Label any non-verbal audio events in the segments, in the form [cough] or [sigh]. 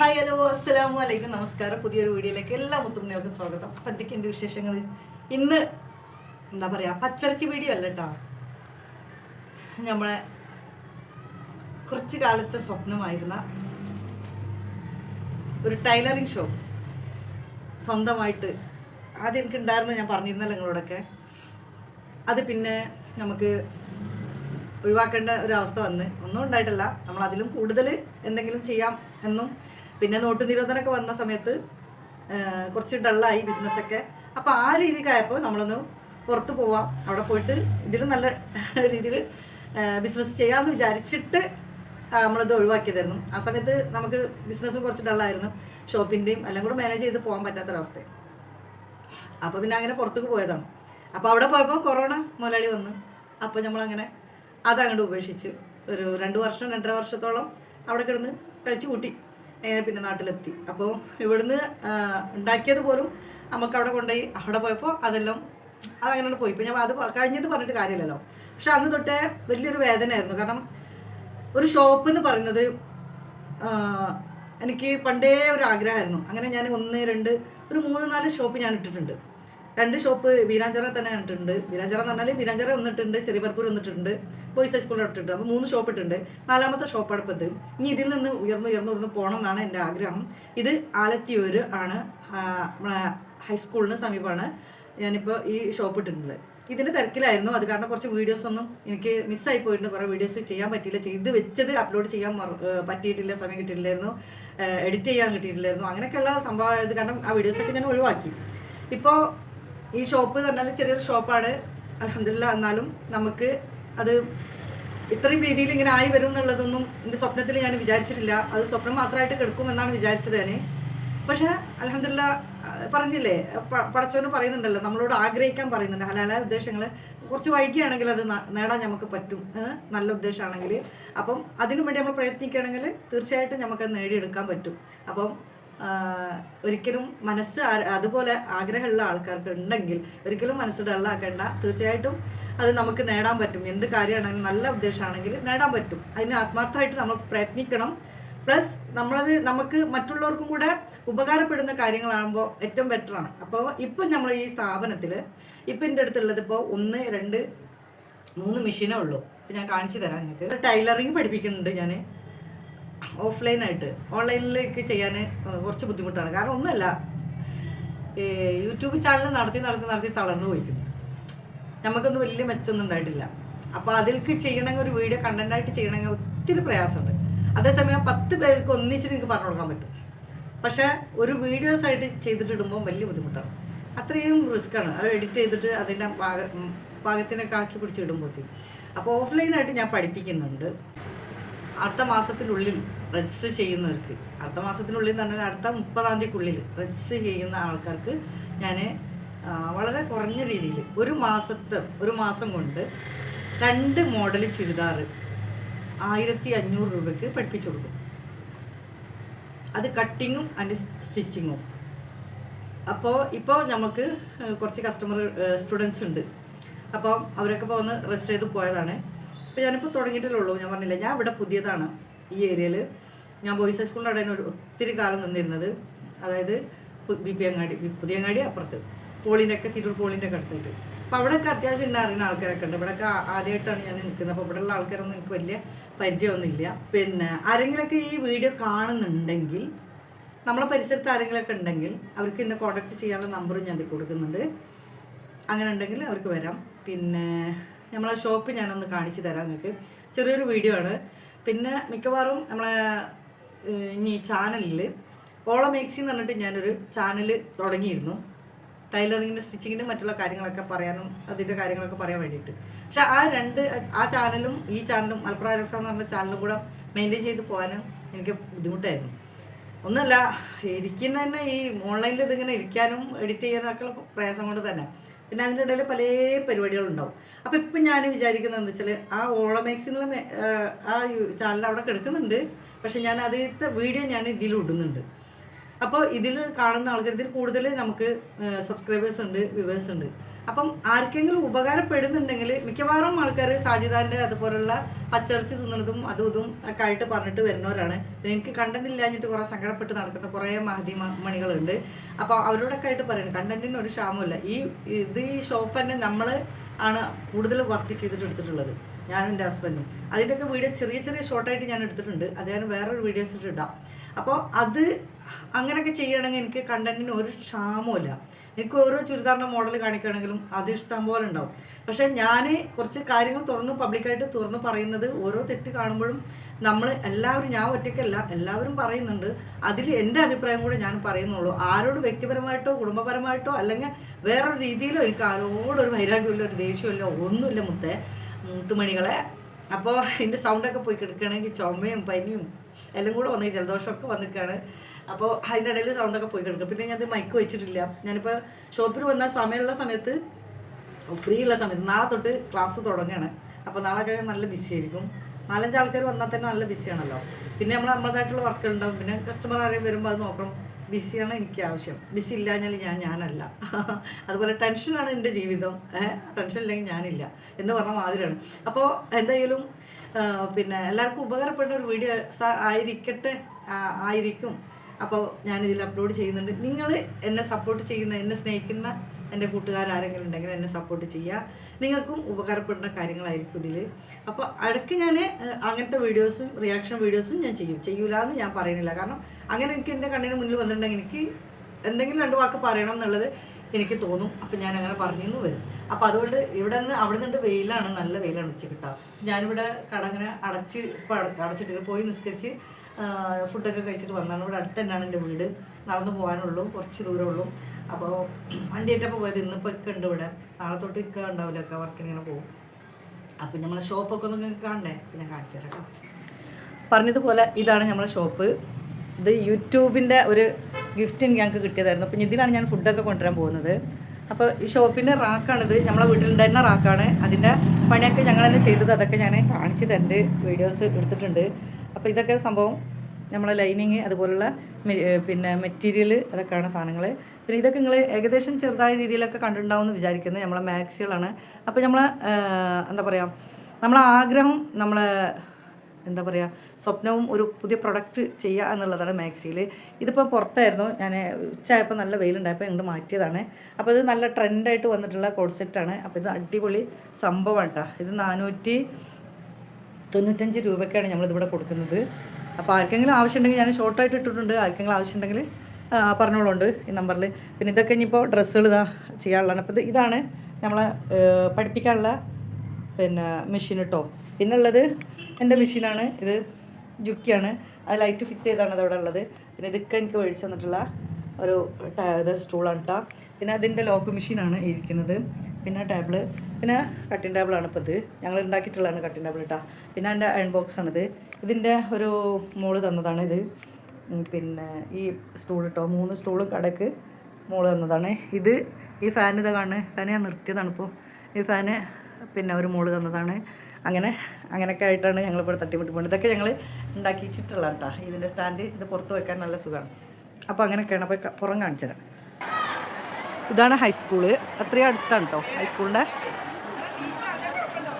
Hi hello അസ്സലാമു അലൈക്കും നമസ്കാരം. പുതിയൊരു വീഡിയോയിലേക്ക് എല്ലാ മുത്തുമണികൾക്കും സ്വാഗതം. അപ്പം എന്റെ വിശേഷങ്ങൾ ഇന്ന് എന്താ പറയുക പച്ചരച്ചി വീഡിയോ അല്ല കേട്ടോ നമ്മളെ കുറച്ച് കാലത്തെ സ്വപ്നമായിരുന്ന ഒരു ടൈലറിങ് ഷോ. സ്വന്തമായിട്ട് ആദ്യം എനിക്ക് ഉണ്ടായിരുന്നു ഞാൻ പറഞ്ഞിരുന്നല്ലോ നിങ്ങളോടൊക്കെ. അത് പിന്നെ നമുക്ക് ഒഴിവാക്കേണ്ട ഒരു അവസ്ഥ വന്ന്. ഒന്നും ഉണ്ടായിട്ടില്ല. നമ്മൾ അതിലും കൂടുതൽ എന്തെങ്കിലും ചെയ്യാം എന്നും പിന്നെ നോട്ട് നിരോധനമൊക്കെ വന്ന സമയത്ത് കുറച്ച് ഡള്ളായി ബിസിനസ്സൊക്കെ അപ്പോൾ ആ രീതിക്കായപ്പോൾ നമ്മളൊന്ന് പുറത്ത് പോവാം. അവിടെ പോയിട്ട് ഇതിൽ നല്ല രീതിയിൽ ബിസിനസ് ചെയ്യാമെന്ന് വിചാരിച്ചിട്ട് നമ്മളിത് ഒഴിവാക്കിയതായിരുന്നു. ആ സമയത്ത് നമുക്ക് ബിസിനസ്സും കുറച്ച് ഡള്ളായിരുന്നു ഷോപ്പിന്റെയും എല്ലാം കൂടെ മാനേജ് ചെയ്ത് പോകാൻ പറ്റാത്തൊരവസ്ഥ അപ്പോൾ പിന്നെ അങ്ങനെ പുറത്തേക്ക് പോയതാണ്. അപ്പോൾ അവിടെ പോയപ്പോൾ കൊറോണ മുതലാളി വന്നു. അപ്പോൾ നമ്മളങ്ങനെ അതങ്ങോട്ട് ഉപേക്ഷിച്ച് ഒരു രണ്ട് വർഷം രണ്ടര വർഷത്തോളം അവിടെ കിടന്ന് കഴിച്ചു കൂട്ടി പിന്നെ നാട്ടിലെത്തി. അപ്പോൾ ഇവിടുന്ന് ഉണ്ടാക്കിയത് പോലും നമുക്ക് അവിടെ കൊണ്ടുപോയി അവിടെ പോയപ്പോൾ അതെല്ലാം അതങ്ങനെ പോയി. ഇപ്പം ഞാൻ അത് കഴിഞ്ഞത് പറഞ്ഞിട്ട് കാര്യമില്ലല്ലോ. പക്ഷെ അന്ന് തൊട്ടേ വലിയൊരു വേദനയായിരുന്നു. കാരണം ഒരു ഷോപ്പ് എന്ന് പറയുന്നത് എനിക്ക് പണ്ടേ ഒരു ആഗ്രഹമായിരുന്നു. അങ്ങനെ ഞാൻ ഒന്ന് രണ്ട് ഒരു മൂന്ന് നാല് ഷോപ്പ് ഞാൻ ഇട്ടിട്ടുണ്ട്. രണ്ട് ഷോപ്പ് വീരാഞ്ചിറ തന്നെ കണ്ടിട്ടുണ്ട് വീരാഞ്ചിറ എന്ന് പറഞ്ഞാൽ വീരാഞ്ചിറ ചെറിയ പർപ്പൂർ വന്നിട്ടുണ്ട് ബോയ്സ് ഹൈസ്കൂളിൽ ഇട്ടിട്ടുണ്ട്. അപ്പോൾ മൂന്ന് ഷോപ്പ് ഇട്ടിട്ടുണ്ട്. നാലാമത്തെ ഷോപ്പ് അടുപ്പത്ത് ഇനി ഇതിൽ നിന്ന് ഉയർന്നു ഉയർന്നു ഉയർന്ന് പോകണം എന്നാണ് എന്റെ ആഗ്രഹം. ഇത് ആലത്തിയൂര് ആണ്. ഹൈസ്കൂളിന് സമീപമാണ് ഞാനിപ്പോൾ ഈ ഷോപ്പ് ഇട്ടിട്ടുള്ളത്. ഇതിന്റെ തിരക്കിലായിരുന്നു. അത് കാരണം കുറച്ച് വീഡിയോസ് ഒന്നും എനിക്ക് മിസ്സായി പോയിട്ടുണ്ട്. കുറേ വീഡിയോസ് ചെയ്യാൻ പറ്റിയില്ല. ചെയ്ത് വെച്ചത് അപ്ലോഡ് ചെയ്യാൻ പറ്റിയിട്ടില്ല സമയം കിട്ടിയിട്ടില്ലായിരുന്നു. എഡിറ്റ് ചെയ്യാൻ കിട്ടിയിട്ടില്ലായിരുന്നു. അങ്ങനെയൊക്കെയുള്ള സംഭവം കാരണം ആ വീഡിയോസൊക്കെ ഞാൻ ഒഴിവാക്കി. ഇപ്പോൾ ഈ ഷോപ്പ് എന്ന് പറഞ്ഞാൽ ചെറിയൊരു ഷോപ്പാണ്. അലഹമില്ല എന്നാലും നമുക്ക് അത് ഇത്രയും രീതിയിൽ ഇങ്ങനെ ആയി വരും എന്നുള്ളതൊന്നും എന്റെ സ്വപ്നത്തിൽ ഞാൻ വിചാരിച്ചിട്ടില്ല. അത് സ്വപ്നം മാത്രമായിട്ട് കിടക്കുമെന്നാണ് വിചാരിച്ചത് ഞാൻ പക്ഷേ അലഹമില്ല പറഞ്ഞില്ലേ പടച്ചവന് പറയുന്നുണ്ടല്ലോ നമ്മളോട് ആഗ്രഹിക്കാൻ പറയുന്നുണ്ട്. ഹലാല ഉദ്ദേശങ്ങൾ കുറച്ച് വൈകിയാണെങ്കിൽ അത് നേടാൻ നമുക്ക് പറ്റും. നല്ല ഉദ്ദേശമാണെങ്കിൽ. അപ്പം അതിനു വേണ്ടി നമ്മൾ പ്രയത്നിക്കുകയാണെങ്കിൽ തീർച്ചയായിട്ടും നമുക്കത് നേടിയെടുക്കാൻ പറ്റും. അപ്പം ഒരിക്കലും മനസ്സ് അതുപോലെ ആഗ്രഹമുള്ള ആൾക്കാർക്ക് ഉണ്ടെങ്കിൽ ഒരിക്കലും മനസ്സ് ഡള്ളാക്കേണ്ട. തീർച്ചയായിട്ടും അത് നമുക്ക് നേടാൻ പറ്റും. എന്ത് കാര്യമാണെങ്കിലും നല്ല ഉദ്ദേശമാണെങ്കിൽ നേടാൻ പറ്റും. അതിന് ആത്മാർത്ഥമായിട്ട് നമ്മൾ പ്രയത്നിക്കണം. പ്ലസ് നമ്മളത് നമുക്ക് മറ്റുള്ളവർക്കും കൂടെ ഉപകാരപ്പെടുന്ന കാര്യങ്ങളാകുമ്പോൾ ഏറ്റവും ബെറ്ററാണ് അപ്പോൾ ഇപ്പം നമ്മൾ ഈ സ്ഥാപനത്തിൽ ഇപ്പം എന്റെ അടുത്തുള്ളത് ഇപ്പോൾ ഒന്ന് രണ്ട് മൂന്ന് മെഷീനേ ഉള്ളൂ. ഇപ്പം ഞാൻ കാണിച്ചു തരാം നിങ്ങൾക്ക്. ടൈലറിങ് പഠിപ്പിക്കുന്നുണ്ട് ഞാൻ. ഓഫ്ലൈനായിട്ട് ഓൺലൈനിലേക്ക് ചെയ്യാൻ കുറച്ച് ബുദ്ധിമുട്ടാണ്. കാരണം ഒന്നുമല്ല യൂട്യൂബ് ചാനൽ നടത്തി നടത്തി നടത്തി തളർന്നു പോയിക്കുന്നു. നമുക്കൊന്നും വലിയ മെച്ചമൊന്നും ഉണ്ടായിട്ടില്ല. അപ്പോൾ അതിൽക്ക് ചെയ്യണമെങ്കിൽ ഒരു വീഡിയോ കണ്ടന്റായിട്ട് ചെയ്യണമെങ്കിൽ ഒത്തിരി പ്രയാസമുണ്ട്. അതേസമയം പത്ത് പേർക്ക് ഒന്നിച്ചിട്ട് എനിക്ക് പറഞ്ഞു കൊടുക്കാൻ പറ്റും. പക്ഷേ ഒരു വീഡിയോസ് ആയിട്ട് ചെയ്തിട്ട് ഇടുമ്പോൾ വലിയ ബുദ്ധിമുട്ടാണ്. അത്രയും റിസ്ക്കാണ് അത് എഡിറ്റ് ചെയ്തിട്ട് അതിന്റെ പാക പാകത്തിനൊക്കെ ആക്കി പിടിച്ച് ഇടുമ്പോഴത്തേക്കും. അപ്പോൾ ഓഫ്ലൈനായിട്ട് ഞാൻ പഠിപ്പിക്കുന്നുണ്ട്. അടുത്ത മാസത്തിനുള്ളിൽ രജിസ്റ്റർ ചെയ്യുന്നവർക്ക് അടുത്ത മാസത്തിനുള്ളിൽ എന്ന് പറഞ്ഞാൽ അടുത്ത മുപ്പതാം തീയതിക്കുള്ളിൽ രജിസ്റ്റർ ചെയ്യുന്ന ആൾക്കാർക്ക് ഞാൻ വളരെ കുറഞ്ഞ രീതിയിൽ ഒരു മാസത്തെ ഒരു മാസം കൊണ്ട് രണ്ട് മോഡൽ ചുരിദാർ ആയിരത്തി അഞ്ഞൂറ് രൂപയ്ക്ക് പഠിപ്പിച്ചു കൊടുക്കും. അത് കട്ടിങ്ങും അതിന്റെ സ്റ്റിച്ചിങ്ങും അപ്പോൾ ഇപ്പോൾ നമുക്ക് കുറച്ച് കസ്റ്റമർ സ്റ്റുഡൻസ് ഉണ്ട്. അപ്പോൾ അവരൊക്കെ ഇപ്പോൾ ഒന്ന് രജിസ്റ്റർ ചെയ്ത് പോയതാണ്. അപ്പോൾ ഞാനിപ്പോൾ തുടങ്ങിയിട്ടല്ലേ ഉള്ളൂ. ഞാൻ പറഞ്ഞില്ല ഞാൻ ഇവിടെ പുതിയതാണ് ഈ ഏരിയയിൽ ഞാൻ ബോയ്സ് ഹൈസ്കൂളിന്റെ അവിടെ ഒരു ഒത്തിരി കാലം നിന്നിരുന്നത്. അതായത് ബി പി അങ്ങാടി പുതിയങ്ങാടി അപ്പുറത്ത്. പോളിന്റെ ഒക്കെ തിരൂർ പോളിന്റെ ഒക്കെ അടുത്തായിട്ട്. അപ്പോൾ അവിടെയൊക്കെ അത്യാവശ്യം ഉണ്ടായിരുന്ന ആൾക്കാരൊക്കെ ഉണ്ട്. ഇവിടെയൊക്കെ ആദ്യമായിട്ടാണ് ഞാൻ നിൽക്കുന്നത്. അപ്പോൾ ഇവിടെയുള്ള ആൾക്കാരൊന്നും എനിക്ക് വലിയ പരിചയമൊന്നുമില്ല. പിന്നെ ആരെങ്കിലുമൊക്കെ ഈ വീഡിയോ കാണുന്നുണ്ടെങ്കിൽ നമ്മളെ പരിസരത്ത് ആരെങ്കിലുമൊക്കെ ഉണ്ടെങ്കിൽ അവർക്ക് എന്നെ കോൺടാക്ട് ചെയ്യാനുള്ള നമ്പറും ഞാൻ കൊടുക്കുന്നുണ്ട്. അങ്ങനെ ഉണ്ടെങ്കിൽ അവർക്ക് വരാം. പിന്നെ നമ്മളെ ഷോപ്പ് ഞാനൊന്ന് കാണിച്ചു തരാം നിങ്ങൾക്ക്. ചെറിയൊരു വീഡിയോ ആണ്. പിന്നെ മിക്കവാറും നമ്മളെ ഇനി ചാനലിൽ ഓള മേക്സി എന്ന് പറഞ്ഞിട്ട് ഞാനൊരു ചാനൽ തുടങ്ങിയിരുന്നു. ടൈലറിങ്ങിന്റെ സ്റ്റിച്ചിങ്ങിന്റെ മറ്റുള്ള കാര്യങ്ങളൊക്കെ പറയാനും അതിന്റെ കാര്യങ്ങളൊക്കെ പറയാൻ വേണ്ടിയിട്ട്. പക്ഷെ ആ രണ്ട് ആ ചാനലും ഈ ചാനലും മലപ്പുറം അരഫ എന്ന് പറഞ്ഞ ചാനലും കൂടെ മെയിന്റെയിൻ ചെയ്ത് പോകാനും എനിക്ക് ബുദ്ധിമുട്ടായിരുന്നു. ഒന്നല്ല ഇരിക്കുന്ന തന്നെ ഈ ഓൺലൈനിൽ ഇതിങ്ങനെ ഇരിക്കാനും എഡിറ്റ് ചെയ്യാനൊക്കെ പ്രയാസം കൊണ്ട് തന്നെ. പിന്നെ അതിന്റെ ഇടയിൽ പല പരിപാടികളുണ്ടാവും. അപ്പോൾ ഇപ്പം ഞാൻ വിചാരിക്കുന്നത് എന്താ വെച്ചാൽ ആ ഓളമേക്സ് എന്നുള്ള ആ, ചാനൽ അവിടെ കിടക്കുന്നുണ്ട്. പക്ഷെ ഞാൻ അതിലത്തെ വീഡിയോ ഞാൻ ഇതിൽ ഇടുന്നുണ്ട്. അപ്പോൾ ഇതിൽ കാണുന്ന ആൾക്കാർ ഇതിൽ കൂടുതൽ നമുക്ക് സബ്സ്ക്രൈബേഴ്സ് ഉണ്ട് വ്യൂവേഴ്സ് ഉണ്ട്. അപ്പം ആർക്കെങ്കിലും ഉപകാരപ്പെടുന്നുണ്ടെങ്കിൽ മിക്കവാറും ആൾക്കാർ സാജിദാന്റെ അതുപോലുള്ള പച്ചറിച്ച് തിന്നുന്നതും അതും ഇതും ഒക്കെ ആയിട്ട് പറഞ്ഞിട്ട് വരുന്നവരാണ്. പിന്നെ എനിക്ക് കണ്ടന്റ് ഇല്ലാഞ്ഞിട്ട് കുറേ സങ്കടപ്പെട്ട് നടക്കുന്ന കുറേ മാധ്യമ മണികളുണ്ട്. അപ്പോൾ അവരോടൊക്കെ ആയിട്ട് പറയുന്നത് കണ്ടന്റിന് ഒരു ക്ഷാമമില്ല ഈ ഇത് ഈ ഷോപ്പ് തന്നെ നമ്മൾ ആണ് കൂടുതൽ വർക്ക് ചെയ്തിട്ട് എടുത്തിട്ടുള്ളത്. ഞാനും എന്റെ ഹസ്ബൻഡും. അതിന്റെയൊക്കെ വീഡിയോ ചെറിയ ചെറിയ ഷോർട്ടായിട്ട് ഞാൻ എടുത്തിട്ടുണ്ട്. അത് ഞാൻ വേറൊരു വീഡിയോസ് ഇട്ട് ഇടാം. അപ്പോൾ അത് അങ്ങനെയൊക്കെ ചെയ്യണമെങ്കിൽ എനിക്ക് കണ്ടന്റിന് ഒരു ക്ഷാമമില്ല എനിക്ക് ഓരോ ചുരിദാറിന്റെ മോഡൽ കാണിക്കുകയാണെങ്കിലും അത് ഇഷ്ടം പോലെ ഉണ്ടാവും. പക്ഷേ ഞാൻ കുറച്ച് കാര്യങ്ങൾ തുറന്ന് പബ്ലിക്കായിട്ട് തുറന്ന് പറയുന്നത് ഓരോ തെറ്റ് കാണുമ്പോഴും നമ്മൾ എല്ലാവരും ഞാൻ ഒറ്റയ്ക്കല്ല എല്ലാവരും പറയുന്നുണ്ട്. അതിൽ എന്റെ അഭിപ്രായം കൂടെ ഞാൻ പറയുന്നുള്ളൂ. ആരോട് വ്യക്തിപരമായിട്ടോ കുടുംബപരമായിട്ടോ അല്ലെങ്കിൽ വേറൊരു രീതിയിലോ എനിക്ക് ആരോടൊരു വൈരാഗ്യമില്ല ഒരു ദേഷ്യമില്ല ഒന്നുമില്ല മുത്തേ. മുത്തുമണികളെ അപ്പോൾ എന്റെ സൗണ്ടൊക്കെ പോയി കിടക്കുകയാണെങ്കിൽ ചുമയും പനിയും എല്ലാം കൂടെ വന്നു ജലദോഷമൊക്കെ വന്നിക്കാണ് അപ്പോൾ അതിന്റെ ഇടയിൽ സൗണ്ടൊക്കെ പോയി കിടക്കും. പിന്നെ ഞാനത് മൈക്ക് വെച്ചിട്ടില്ല. ഞാനിപ്പോൾ ഷോപ്പിൽ വന്ന സമയമുള്ള സമയത്ത് ഫ്രീ ഉള്ള സമയത്ത് നാളെ തൊട്ട് ക്ലാസ് തുടങ്ങുകയാണ്. അപ്പോൾ നാളെ നല്ല ബിസി ആയിരിക്കും. നാലഞ്ച് ആൾക്കാർ വന്നാൽ തന്നെ നല്ല ബിസിയാണല്ലോ പിന്നെ നമ്മൾ നമ്മളതായിട്ടുള്ള വർക്ക് ഉണ്ടാവും. പിന്നെ കസ്റ്റമർ ആരെയും വരുമ്പോൾ അത് നോക്കണം. ബിസിയാണ് എനിക്ക് ആവശ്യം. ബിസി ഇല്ലാഞ്ഞാൽ ഞാൻ ഞാനല്ല. [laughs] അതുപോലെ ടെൻഷനാണ് എന്റെ ജീവിതം. ടെൻഷൻ ഇല്ലെങ്കിൽ ഞാനില്ല എന്ന് പറഞ്ഞ മാതിരിയാണ്. അപ്പോൾ എന്തായാലും പിന്നെ എല്ലാവർക്കും ഉപകാരപ്പെടുന്ന ഒരു വീഡിയോ ആയിരിക്കട്ടെ ആയിരിക്കും. അപ്പോൾ ഞാനിതിൽ അപ്ലോഡ് ചെയ്യുന്നുണ്ട്. നിങ്ങൾ എന്നെ സപ്പോർട്ട് ചെയ്യുന്ന എന്നെ സ്നേഹിക്കുന്ന എന്റെ കൂട്ടുകാരാരെങ്കിലും ഉണ്ടെങ്കിൽ എന്നെ സപ്പോർട്ട് ചെയ്യുക. നിങ്ങൾക്കും ഉപകാരപ്പെടുന്ന കാര്യങ്ങളായിരിക്കും ഇതിൽ. അപ്പോൾ ഇടയ്ക്ക് ഞാൻ അങ്ങനത്തെ വീഡിയോസും റിയാക്ഷൻ വീഡിയോസും ഞാൻ ചെയ്യും. ചെയ്യൂല എന്ന് ഞാൻ പറയുന്നില്ല. കാരണം അങ്ങനെ എനിക്ക് എന്റെ കണ്ണിന് മുന്നിൽ വന്നിട്ടുണ്ടെങ്കിൽ എനിക്ക് എന്തെങ്കിലും രണ്ട് വാക്ക് പറയണം എന്നുള്ളത് എനിക്ക് തോന്നും. അപ്പം ഞാൻ അങ്ങനെ പറഞ്ഞു വരും. അപ്പം അതുകൊണ്ട് ഇവിടെ നിന്ന് അവിടെ നിന്ന് വെയിലാണ്. നല്ല വെയിലാണ് ഉച്ച കിട്ടുക ഞാനിവിടെ കടങ്ങനെ അടച്ച് ഇപ്പം അടച്ചിട്ട് പോയി നിസ്കരിച്ച് ഫുഡൊക്കെ കഴിച്ചിട്ട് വന്നതാണ്. ഇവിടെ അടുത്ത് തന്നെയാണ് എന്റെ വീട്. നടന്നു പോകാനുള്ളൂ. കുറച്ച് ദൂരമുള്ളൂ അപ്പോൾ വണ്ടിയായിട്ടപ്പോൾ പോയത് ഇന്നിപ്പോൾ ഒക്കെ ഉണ്ട് ഇവിടെ. നാളെ തൊട്ട് ഇക്ക ഉണ്ടാവില്ല. ഒക്കെ വർക്കിന് ഇങ്ങനെ പോകും. അപ്പം നമ്മളെ ഷോപ്പൊക്കെ ഒന്ന് നിങ്ങൾക്ക് കാണണ്ടേ പിന്നെ കാണിച്ചു തരാം കേട്ടോ. പറഞ്ഞതുപോലെ ഇതാണ് നമ്മളെ ഷോപ്പ് ഇത് യൂട്യൂബിന്റെ ഒരു ഗിഫ്റ്റ് ഞങ്ങൾക്ക് കിട്ടിയതായിരുന്നു. അപ്പം ഇതിലാണ് ഞാൻ ഫുഡൊക്കെ കൊണ്ടുവരാൻ പോകുന്നത്. അപ്പോൾ ഈ ഷോപ്പിന്റെ റാക്കാണിത്. നമ്മളെ വീട്ടിലുണ്ടായിരുന്ന റാക്കാണ്. അതിന്റെ പണിയൊക്കെ ഞങ്ങൾ തന്നെ ചെയ്തത്. അതൊക്കെ ഞാൻ കാണിച്ചു തരേണ്ട. വീഡിയോസ് എടുത്തിട്ടുണ്ട്. അപ്പോൾ ഇതൊക്കെ സംഭവം നമ്മളെ ലൈനിങ് അതുപോലുള്ള പിന്നെ മെറ്റീരിയൽ അതൊക്കെയാണ് സാധനങ്ങൾ പിന്നെ ഇതൊക്കെ നിങ്ങൾ ഏകദേശം ചെറുതായ രീതിയിലൊക്കെ കണ്ടിട്ടുണ്ടാവും എന്ന് വിചാരിക്കുന്നത് നമ്മളെ മാക്സികളാണ്. അപ്പോൾ നമ്മളെ എന്താ പറയുക നമ്മളെ ആഗ്രഹം നമ്മളെ എന്താ പറയുക സ്വപ്നവും ഒരു പുതിയ പ്രൊഡക്റ്റ് ചെയ്യുക എന്നുള്ളതാണ് മാക്സിയിൽ ഇതിപ്പോൾ പുറത്തായിരുന്നു. ഞാൻ ഉച്ചയായപ്പോൾ നല്ല വെയിലുണ്ടായപ്പോൾ ഇങ്ങോട്ട് മാറ്റിയതാണ്. അപ്പോൾ ഇത് നല്ല ട്രെൻഡായിട്ട് വന്നിട്ടുള്ള കോഡ് അപ്പോൾ ഇത് അടിപൊളി സംഭവമാണ് കേട്ടോ ഇത് നാനൂറ്റി തൊണ്ണൂറ്റഞ്ച് രൂപയ്ക്കാണ് നമ്മളിതിവിടെ കൊടുക്കുന്നത്. അപ്പോൾ ആർക്കെങ്കിലും ആവശ്യമുണ്ടെങ്കിൽ ഞാൻ ഷോർട്ടായിട്ട് ഇട്ടിട്ടുണ്ട്. ആർക്കെങ്കിലും ആവശ്യമുണ്ടെങ്കിൽ പറഞ്ഞോളുണ്ട് ഈ നമ്പറിൽ പിന്നെ ഇതൊക്കെ ഇനിയിപ്പോൾ ഡ്രസ്സുകൾ ഇതാ ചെയ്യാനുള്ളതാണ്. അപ്പോൾ ഇത് ഇതാണ് നമ്മളെ പഠിപ്പിക്കാനുള്ള പിന്നെ മെഷീൻ കേട്ടോ പിന്നെ ഉള്ളത് എന്റെ മെഷീനാണ് ഇത് ജുക്കിയാണ്. അത് ലൈറ്റ് ഫിറ്റ് ചെയ്താണ് അതവിടെ ഉള്ളത്. പിന്നെ ഇതൊക്കെ എനിക്ക് മേടിച്ച് തന്നിട്ടുള്ള ഒരു ഇത് സ്റ്റൂളാണ് കേട്ടോ പിന്നെ അതിന്റെ ലോക്ക് മെഷീനാണ് ഇരിക്കുന്നത്. പിന്നെ ടേബിൾ പിന്നെ കട്ടിങ് ടേബിളാണ് ഇപ്പോൾ ഇത് ഞങ്ങൾ ഉണ്ടാക്കിയിട്ടുള്ളതാണ് കട്ടിങ് ടേബിൾ കേട്ടോ പിന്നെ എന്റെ അയൺ ബോക്സ് ആണിത്. ഇതിന്റെ ഒരു മോൾ തന്നതാണ് ഇത്. പിന്നെ ഈ സ്റ്റൂൾ കേട്ടോ മൂന്ന് സ്റ്റൂളും കടക്ക് മോൾ തന്നതാണ്. ഇത് ഈ ഫാൻ ഇതാ കാണുന്നത് ഫാൻ ഞാൻ നിർത്തിയതാണ് ഇപ്പോൾ ഈ ഫാന് പിന്നെ ഒരു മോൾ തന്നതാണ്. അങ്ങനെ അങ്ങനെയൊക്കെ ആയിട്ടാണ് ഞങ്ങളിവിടെ തട്ടിമുട്ടി പോകുന്നത് ഇതൊക്കെ ഞങ്ങൾ ഉണ്ടാക്കി വെച്ചിട്ടുള്ള കേട്ടോ ഇതിന്റെ സ്റ്റാൻഡ് ഇത് പുറത്ത് വെക്കാൻ നല്ല സുഖമാണ് അപ്പോൾ അങ്ങനെയൊക്കെയാണ്. അപ്പോൾ പുറം കാണിച്ചു ഇതാണ് ഹൈസ്കൂൾ അത്രയും അടുത്താണ് കേട്ടോ ഹൈസ്കൂളിന്റെ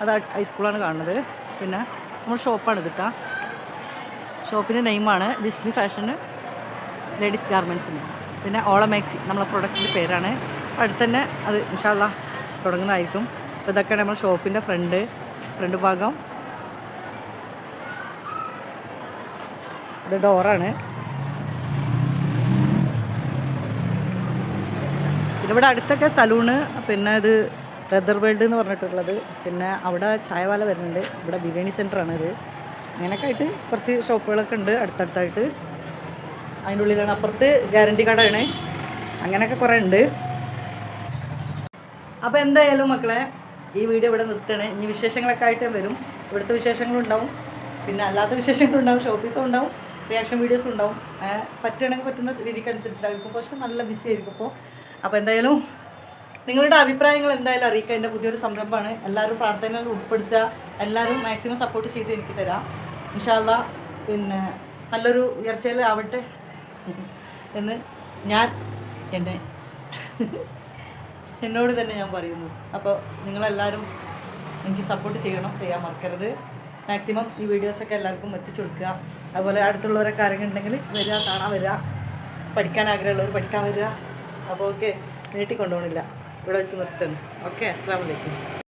അത് ഹൈസ്കൂളാണ് കാണുന്നത്. പിന്നെ നമ്മൾ ഷോപ്പാണ് ഇത് കേട്ടോ ഷോപ്പിന്റെ നെയിമാണ് ഡിസ്നി ഫാഷന് ലേഡീസ് ഗാർമെൻസിന് പിന്നെ ഓളമാക്സി നമ്മളെ പ്രൊഡക്റ്റിന്റെ പേരാണ്. അടുത്ത് തന്നെ അത് ഇൻഷാല്ല തുടങ്ങുന്നതായിരിക്കും. അപ്പോൾ ഇതൊക്കെയാണ് നമ്മുടെ ഷോപ്പിന്റെ ഫ്രണ്ട് ഫ്രണ്ട് ഭാഗം. ഇത് ഡോറാണ് ഇവിടെ അടുത്തൊക്കെ സലൂണ് പിന്നെ ഇത് ലെതർ വേൾഡ് എന്ന് പറഞ്ഞിട്ടുള്ളത്. പിന്നെ അവിടെ ചായവാല വരുന്നുണ്ട്. ഇവിടെ ബിരിയാണി സെന്ററാണ് ഇത്. അങ്ങനെയൊക്കെ ആയിട്ട് കുറച്ച് ഷോപ്പുകളൊക്കെ ഉണ്ട് അടുത്തടുത്തായിട്ട്. അതിന്റെ ഉള്ളിലാണ്. അപ്പുറത്ത് ഗ്യാരണ്ടി കടയാണ് അങ്ങനെയൊക്കെ കുറേ ഉണ്ട്. അപ്പോൾ എന്തായാലും മക്കളെ ഈ വീഡിയോ ഇവിടെ നിർത്തണേ ഇനി വിശേഷങ്ങളൊക്കെ ആയിട്ട് വരും. ഇവിടുത്തെ വിശേഷങ്ങളുണ്ടാവും പിന്നെ അല്ലാത്ത വിശേഷങ്ങളുണ്ടാവും ഷോപ്പിത്തും ഉണ്ടാവും. റിയാക്ഷൻ വീഡിയോസ് ഉണ്ടാവും. പറ്റുകയാണെങ്കിൽ പറ്റുന്ന രീതിക്ക് അനുസരിച്ചിട്ടായിരിക്കും. പക്ഷെ നല്ല ബിസി ആയിരിക്കും. അപ്പോൾ അപ്പോൾ എന്തായാലും നിങ്ങളുടെ അഭിപ്രായങ്ങൾ എന്തായാലും അറിയിക്കുക. എന്റെ പുതിയൊരു സംരംഭമാണ്. എല്ലാവരും പ്രാർത്ഥനകൾ ഉൾപ്പെടുത്തുക. എല്ലാവരും മാക്സിമം സപ്പോർട്ട് ചെയ്ത് എനിക്ക് തരാം. ഇൻഷാല്ല പിന്നെ നല്ലൊരു ഉയർച്ചയിൽ ആവട്ടെ എന്ന് ഞാൻ എന്നെ എന്നോട് തന്നെ ഞാൻ പറയുന്നു. അപ്പോൾ നിങ്ങളെല്ലാവരും എനിക്ക് സപ്പോർട്ട് ചെയ്യണം. ചെയ്യാൻ മറക്കരുത്. മാക്സിമം ഈ വീഡിയോസൊക്കെ എല്ലാവർക്കും എത്തിച്ചു കൊടുക്കുക. അതുപോലെ അടുത്തുള്ളവരൊക്കെ ആരെങ്കിലും ഉണ്ടെങ്കിൽ വരിക കാണാൻ വരിക. പഠിക്കാൻ ആഗ്രഹമുള്ളവർ പഠിക്കാൻ വരിക. അപ്പോൾ ഓക്കെ നീട്ടിക്കൊണ്ടുപോകണില്ല ഇവിടെ വെച്ച് നിർത്തുന്നു ഓക്കെ അസ്സാം വലൈക്കും